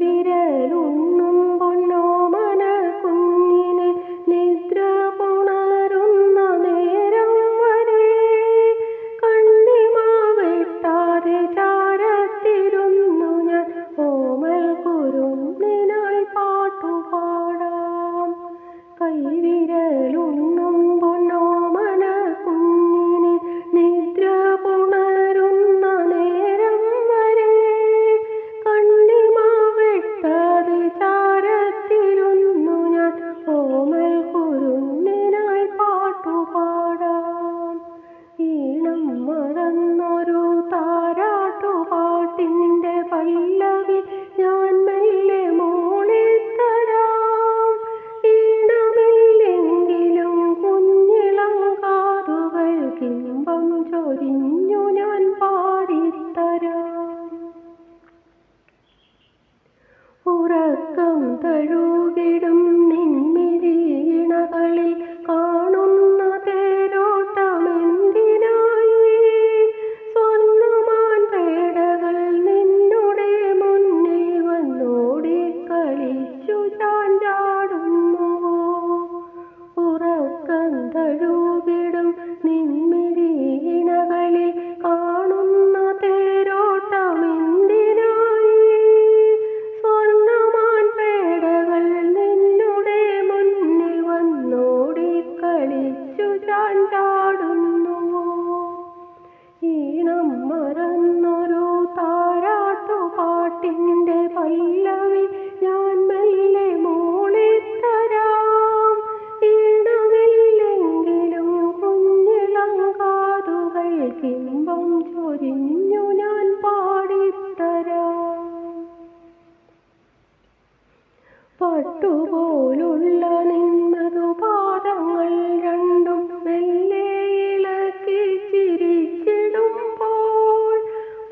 വിരലുണ്ണും പൊരിഞ്ഞു ഞാൻ പാടിത്തരാം. പട്ടുപോലുള്ള നിന്നതു പാദങ്ങൾ രണ്ടും മെല്ലെ ഇളക്കി ചിരിച്ചിടുമ്പോൾ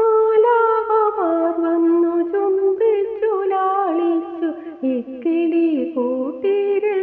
മാലാകമാർ വന്നു ചുംബിച്ചു ലാളിച്ചു ഇക്കിളി കൂട്ടിരു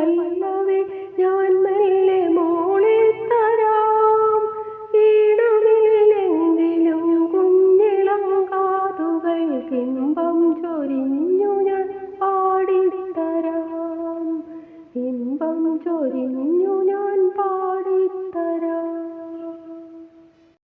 പല്ലവേ ഞാൻ മെല്ലെ മോളെ തരാം. ഈണമിലെങ്കിലും കുഞ്ഞിളം കാതുകൾ കിംബം ചൊരിഞ്ഞു ഞാൻ പാടിത്തരാം. ഇമ്പം ചൊരിഞ്ഞു ഞാൻ